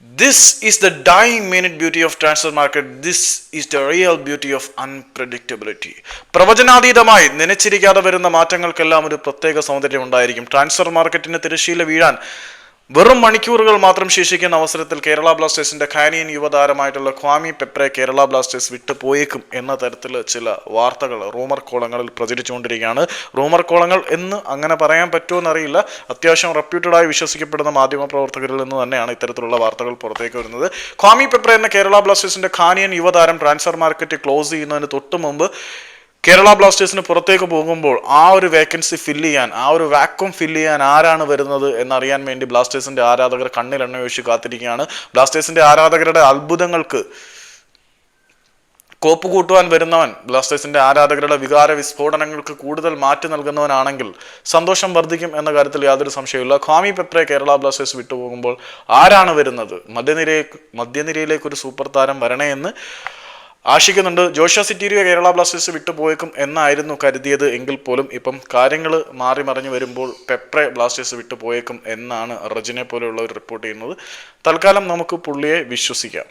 This is the dying minute beauty of transfer market. This is the real beauty of unpredictability. പ്രവചനാതീതമായി നനച്ചിരിക്കാതെ വരുന്ന മാറ്റങ്ങൾക്കെല്ലാം ഒരു പ്രത്യേക സൗന്ദര്യം ഉണ്ടായിരിക്കും ട്രാൻസ്ഫർ മാർക്കറ്റിന് തിരശ്ശീല വീഴാൻ വെറും മണിക്കൂറുകൾ മാത്രം ശേഷിക്കുന്ന അവസരത്തിൽ കേരള ബ്ലാസ്റ്റേഴ്സിന്റെ ഖാനിയൻ യുവതാരമായിട്ടുള്ള ക്വാമി പെപ്രെ കേരള ബ്ലാസ്റ്റേഴ്സ് വിട്ടുപോയേക്കും എന്ന തരത്തിൽ ചില വാർത്തകൾ റൂമർ കോളങ്ങളിൽ പ്രചരിച്ചുകൊണ്ടിരിക്കുകയാണ്. റൂമർ കോളങ്ങൾ എന്ന് അങ്ങനെ പറയാൻ പറ്റുമോ എന്നറിയില്ല. അത്യാവശ്യം റെപ്യൂട്ടഡായി വിശ്വസിക്കപ്പെടുന്ന മാധ്യമ പ്രവർത്തകരിൽ നിന്ന് തന്നെയാണ് ഇത്തരത്തിലുള്ള വാർത്തകൾ പുറത്തേക്ക് വരുന്നത്. ക്വാമി പെപ്രെ എന്ന കേരള ബ്ലാസ്റ്റേഴ്സിന്റെ ഖാനിയൻ യുവതാരം ട്രാൻസ്ഫർ മാർക്കറ്റ് ക്ലോസ് ചെയ്യുന്നതിന് തൊട്ട് മുമ്പ് കേരള ബ്ലാസ്റ്റേഴ്സിന് പുറത്തേക്ക് പോകുമ്പോൾ ആ ഒരു വേക്കൻസി ഫില്ല് ചെയ്യാൻ ആ ഒരു വാക്വം ഫില്ല് ചെയ്യാൻ ആരാണ് വരുന്നത് എന്നറിയാൻ വേണ്ടി ബ്ലാസ്റ്റേഴ്സിന്റെ ആരാധകർ കണ്ണിൽ എണ്ണ ഒഴിച്ച് കാത്തിരിക്കുകയാണ്. ബ്ലാസ്റ്റേഴ്സിന്റെ ആരാധകരുടെ അത്ഭുതങ്ങൾക്ക് കോപ്പ് കൂട്ടുവാൻ വരുന്നവൻ ബ്ലാസ്റ്റേഴ്സിന്റെ ആരാധകരുടെ വികാര വിസ്ഫോടനങ്ങൾക്ക് കൂടുതൽ മാറ്റി നൽകുന്നവനാണെങ്കിൽ സന്തോഷം വർദ്ധിക്കും എന്ന കാര്യത്തിൽ യാതൊരു സംശയമില്ല ഖാമി പെപ്രെ കേരള ബ്ലാസ്റ്റേഴ്സ് വിട്ടുപോകുമ്പോൾ ആരാണ് വരുന്നത്? മധ്യനിരയിലേക്ക് മധ്യനിരയിലേക്ക് ഒരു സൂപ്പർ താരം വരണേ എന്ന് ആശിക്കുന്നുണ്ട്. ജോഷ സിറ്റീരിയ കേരള ബ്ലാസ്റ്റേഴ്സ് വിട്ടുപോയേക്കും എന്നായിരുന്നു കരുതിയത് എങ്കിൽ പോലും ഇപ്പം കാര്യങ്ങൾ മാറി മറിഞ്ഞു വരുമ്പോൾ പെപ്രെ ബ്ലാസ്റ്റേഴ്സ് വിട്ടുപോയേക്കും എന്നാണ് റജിനെ പോലെയുള്ളവർ റിപ്പോർട്ട് ചെയ്യുന്നത്. തൽക്കാലം നമുക്ക് പുള്ളിയെ വിശ്വസിക്കാം.